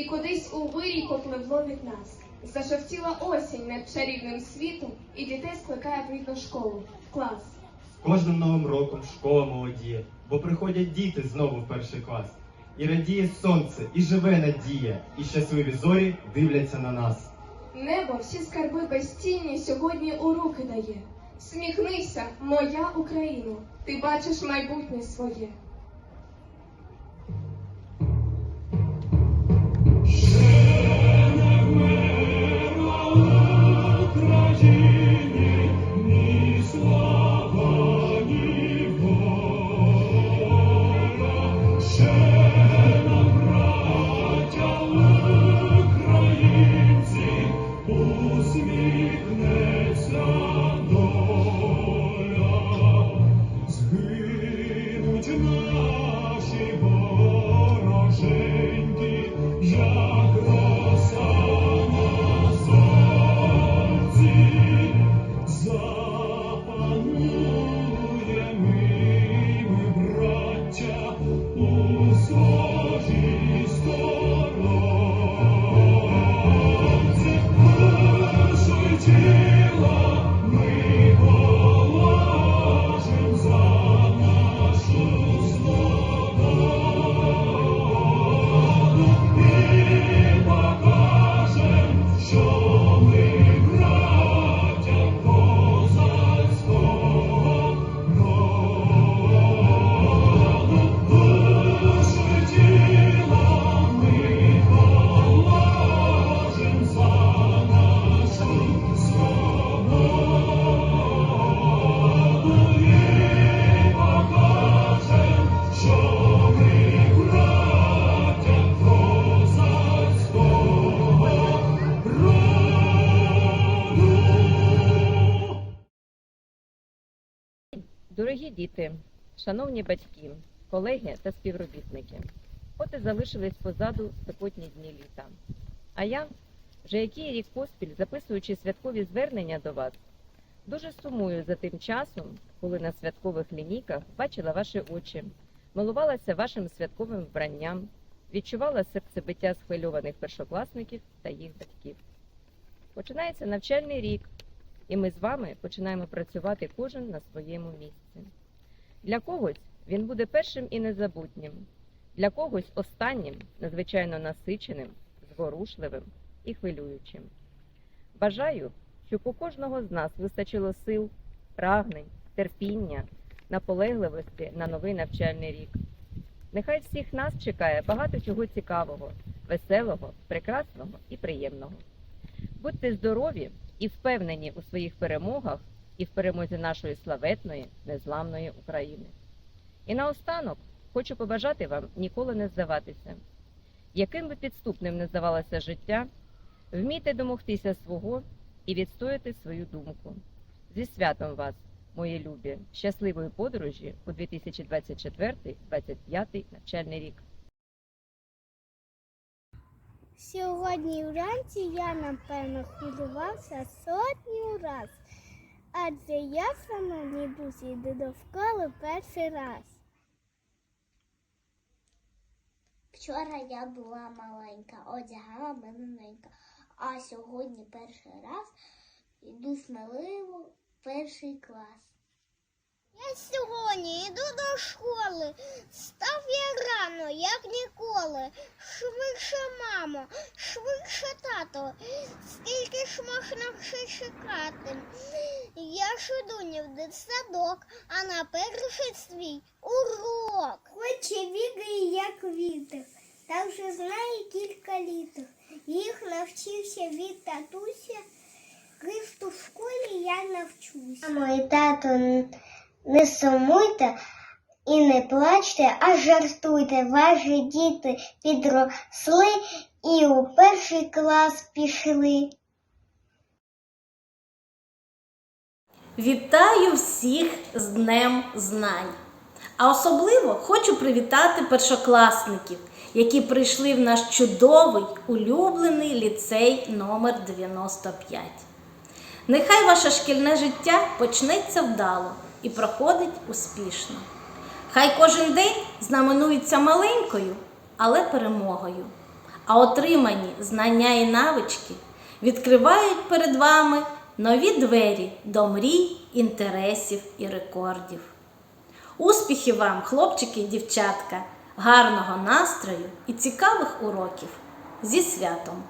і кудись у вирій попливло від нас. Зашевтіла осінь над чарівним світом, і дітей скликає в рідну школу, в клас. Кожним новим роком школа молодіє, бо приходять діти знову в перший клас. І радіє сонце, і живе надія, і щасливі зорі дивляться на нас. Небо всі скарби безцінні сьогодні у руки дає. Сміхнися, моя Україно, ти бачиш майбутнє своє. Діти, шановні батьки, колеги та співробітники, от і залишились позаду спекотні дні літа. А я, вже який рік поспіль, записуючи святкові звернення до вас, дуже сумую за тим часом, коли на святкових лінійках бачила ваші очі, милувалася вашим святковим вбранням, відчувала серцебиття схвильованих першокласників та їх батьків. Починається навчальний рік, і ми з вами починаємо працювати кожен на своєму місці. Для когось він буде першим і незабутнім, для когось останнім, надзвичайно насиченим, зворушливим і хвилюючим. Бажаю, щоб у кожного з нас вистачило сил, прагнень, терпіння, наполегливості на новий навчальний рік. Нехай всіх нас чекає багато чого цікавого, веселого, прекрасного і приємного. Будьте здорові і впевнені у своїх перемогах і в перемозі нашої славетної, незламної України. І наостанок хочу побажати вам ніколи не здаватися. Яким би підступним не здавалося життя, вмійте домогтися свого і відстояти свою думку. Зі святом вас, мої любі, щасливої подорожі у 2024-2025 навчальний рік. Сьогодні вранці я, напевно, хвилювався сотню раз, адже я в бабусі йду до школи перший раз. Вчора я була маленька, одягала мене ненька, а сьогодні перший раз йду сміливо в перший клас. Я сьогодні йду до школи. Став я рано, як ніколи. Швидше, мамо, швидше тато. Скільки ж можна ще чекати? Ж іду в дитсадок, а на перший свій урок. Хоче віри, як вітер, та вже знає кілька літер. Їх навчився від татуся. Христу в школі я навчуся. Мамо і тато, не сумуйте і не плачте, а жартуйте. Ваші діти підросли і у перший клас пішли. Вітаю всіх з Днем Знань! А особливо хочу привітати першокласників, які прийшли в наш чудовий улюблений ліцей номер 95. Нехай ваше шкільне життя почнеться вдало і проходить успішно. Хай кожен день знаменується маленькою, але перемогою. а отримані знання і навички відкривають перед вами нові двері до мрій, інтересів і рекордів. Успіхів вам, хлопчики і дівчатка, гарного настрою і цікавих уроків. Зі святом!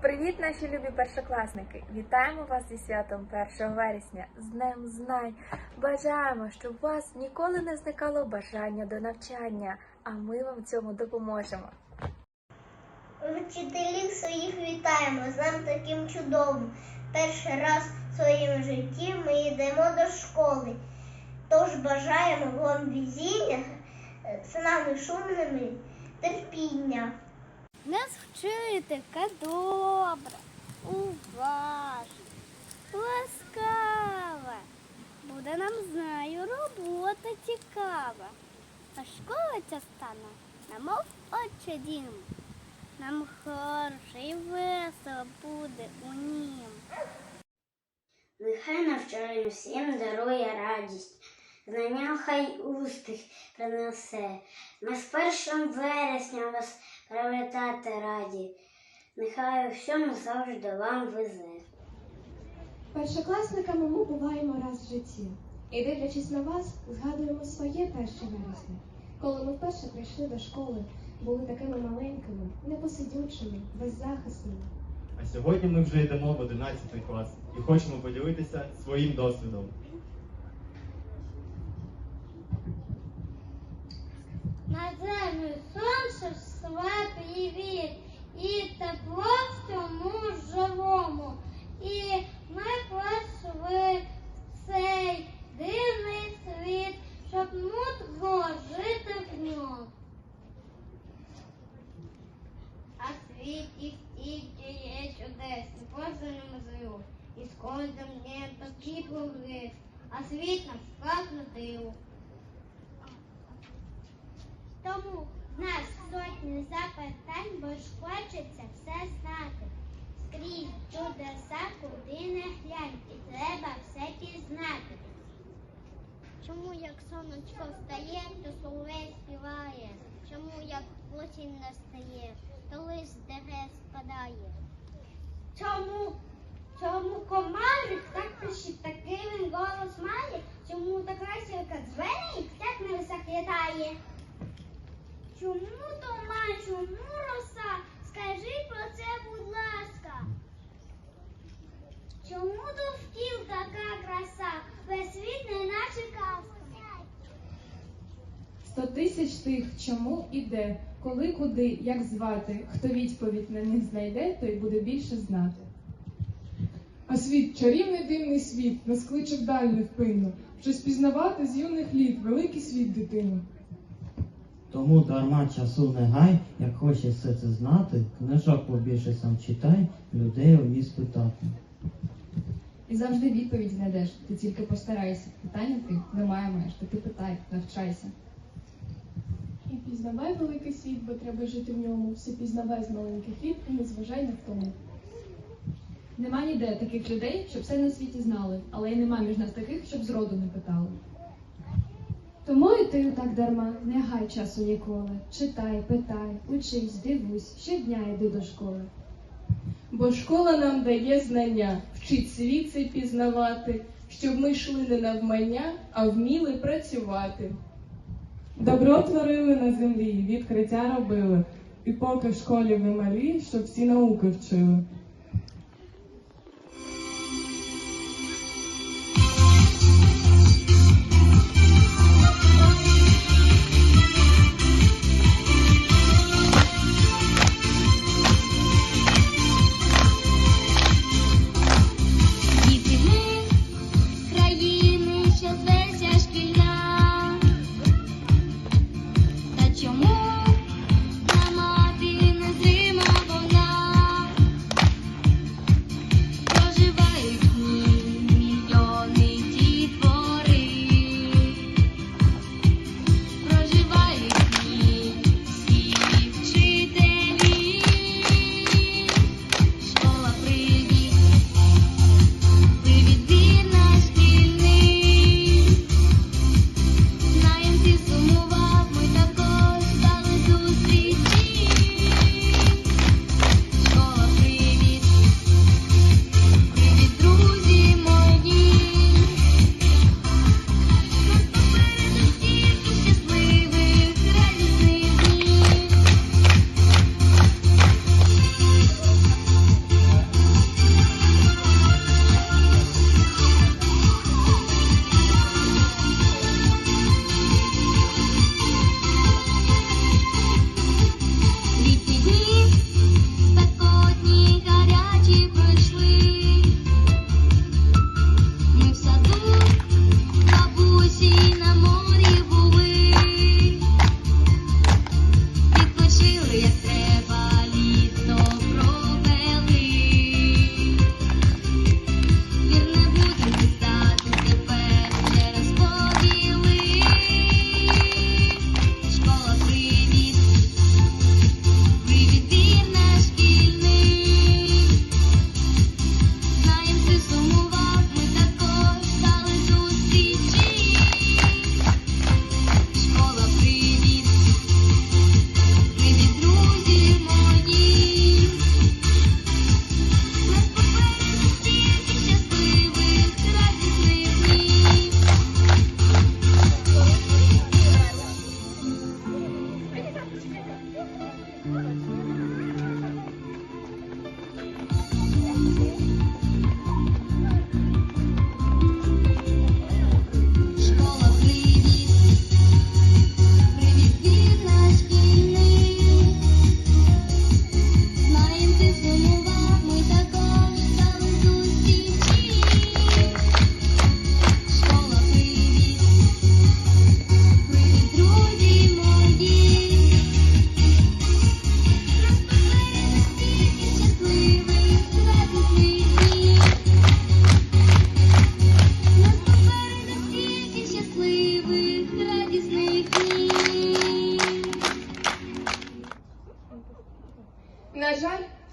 Привіт, наші любі першокласники! Вітаємо вас зі святом 1 вересня з Днем Знань. Бажаємо, щоб у вас ніколи не зникало бажання до навчання, а ми вам в цьому допоможемо. Вчителів своїх вітаємо з нам таким чудовим. Перший раз в своєму житті ми йдемо до школи. Тож бажаємо вам везіння, е, нами шумними терпіння. Нас вчителька добра, уважна, ласкава. Буде нам знаю, робота цікава. А школа ця стане, намов отче дім. Нам хороше і весело буде у нім. Нехай навчання всім дарує радість, знання хай успіх принесе. Ми з першим вересня вас привітати раді. Нехай у всьому завжди вам везе. Першокласниками ми буваємо раз в житті. І дивлячись на вас, згадуємо своє перше вересня, коли ми вперше прийшли до школи, були такими маленькими, непосидючими, беззахисними. А сьогодні ми вже йдемо в 11 клас і хочемо поділитися своїм досвідом. На землю сонце све привіт, і тепло всьому живому. І ми пройшли цей дивний світ, щоб мудро жити в ньому. Світі стільки є чудес, і кожен мозою, і з кожним днем такий прогрес, а світ нам справді диво. Тому в нас сотні запитань, бо ж хочеться все знати. Скрізь чудеса, куди не глянь, і треба все пізнати. Чому як сонечко встає, то соловей співає? Чому як осінь настає, то лист дерев спадає? Чому? Чому комарик так пишить, такий він голос має? Чому та красівка дзвенить, так не висохлітає? Чому дома, чому роса? Скажи про це, будь ласка. Чому довкіл така краса? Весь світ не наче казка. Сто тисяч тих, чому і де, коли, куди, як звати. Хто відповідь на них знайде, той буде більше знати. А світ, чарівний дивний світ, нас кличе вдаль невпинно, щось пізнавати з юних літ, великий світ дитину. Тому дарма часу не гай, як хочеш все це знати, книжок побільше сам читай, людей умій спитати. І завжди відповідь знайдеш. Ти тільки постарайся. Питання ти немає маєш, то ти питай, навчайся. І пізнавай великий світ, бо треба жити в ньому. Все пізнавай з маленьких літ і не зважай на втому. Нема ніде таких людей, щоб все на світі знали, але й нема між нас таких, щоб зроду не питали. Тому і ти так дарма, не гай часу ніколи. Читай, питай, учись, дивусь, щодня йди до школи. Бо школа нам дає знання, вчить світ цей пізнавати, щоб ми йшли не навмання, а вміли працювати. Добро творили на землі, відкриття робили, і поки в школі ви малі, щоб всі науки вчили.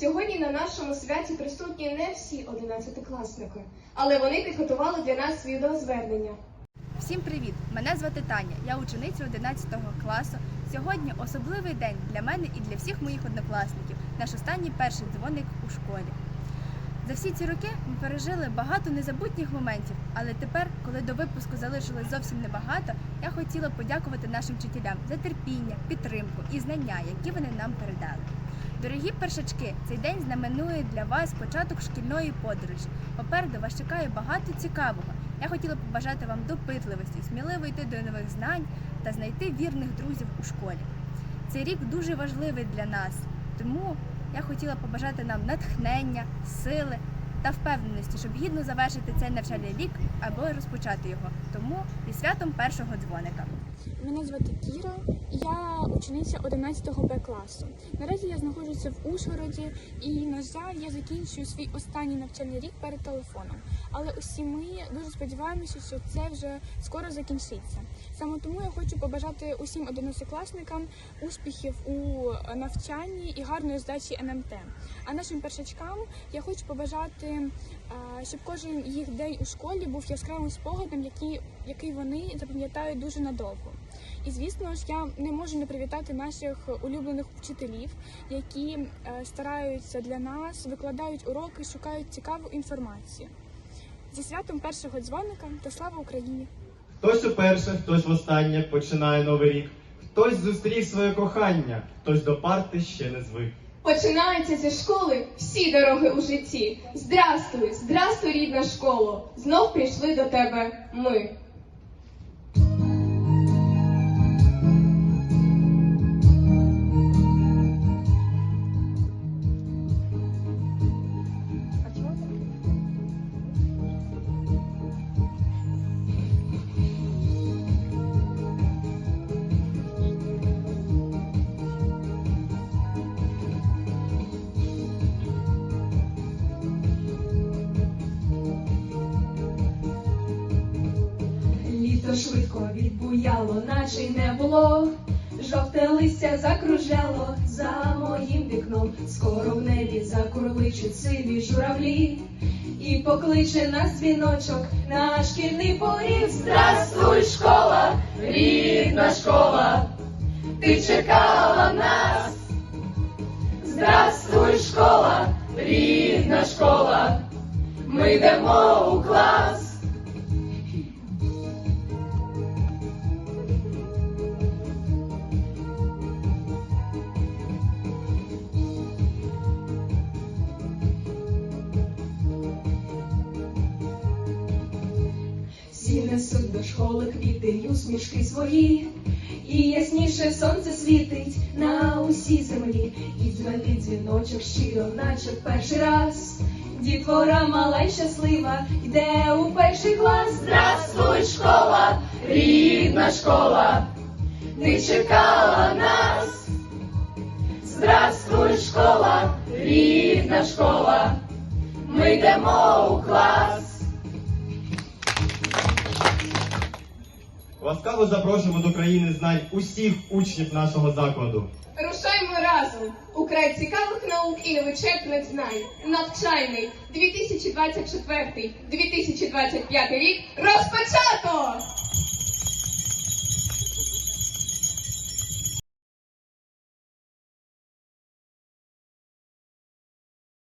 Сьогодні на нашому святі присутні не всі одинадцятикласники, але вони підготували для нас відеозвернення. Всім привіт! Мене звати Таня. Я учениця 11 класу. Сьогодні особливий день для мене і для всіх моїх однокласників. Наш останній перший дзвоник у школі. За всі ці роки ми пережили багато незабутніх моментів, але тепер, коли до випуску залишилось зовсім небагато, я хотіла подякувати нашим вчителям за терпіння, підтримку і знання, які вони нам передали. Дорогі першачки, цей день знаменує для вас початок шкільної подорожі. Попереду вас чекає багато цікавого. Я хотіла побажати вам допитливості, сміливо йти до нових знань та знайти вірних друзів у школі. Цей рік дуже важливий для нас, тому я хотіла побажати нам натхнення, сили та впевненості, щоб гідно завершити цей навчальний рік або розпочати його. Тому зі святом першого дзвоника. Мене звати Кіра, учениця 11 Б класу. Наразі я знаходжуся в Ужгороді і, на жаль, я закінчую свій останній навчальний рік перед телефоном. Але усі ми дуже сподіваємося, що це вже скоро закінчиться. Саме тому я хочу побажати усім одинадцятикласникам успіхів у навчанні і гарної здачі НМТ. А нашим першачкам я хочу побажати, щоб кожен їх день у школі був яскравим спогадом, який вони запам'ятають дуже надовго. І звісно ж, я не можу не привітати наших улюблених вчителів, які е, стараються для нас, викладають уроки, шукають цікаву інформацію. Зі святом першого дзвоника та слава Україні! Хтось уперше, хтось востаннє починає новий рік. Хтось зустрів своє кохання, хтось до парти ще не звик. Починаються зі школи всі дороги у житті. Здрастуй, здрастуй, рідна школо. Знов прийшли до тебе ми. Закружляло за моїм вікном. Скоро в небі закурличуть сиві журавлі. І покличе нас дзвіночок на шкільний поріг. Здравствуй, школа, рідна школа, ти чекала нас. Здравствуй, школа, рідна школа, ми йдемо у клас. Несуть до школи квіти усмішки свої, і ясніше сонце світить на усій землі, і дзвенить дзвіночок щиро, наче в перший раз. Дітвора мала й щаслива, йде у перший клас. Здравствуй, школа, рідна школа, ти чекала нас. Здравствуй, школа, рідна школа, ми йдемо у клас. Ласкаво запрошуємо до країни знань усіх учнів нашого закладу. Рушаймо разом у край цікавих наук і невичерпних знань. Навчальний 2024-2025 рік розпочато!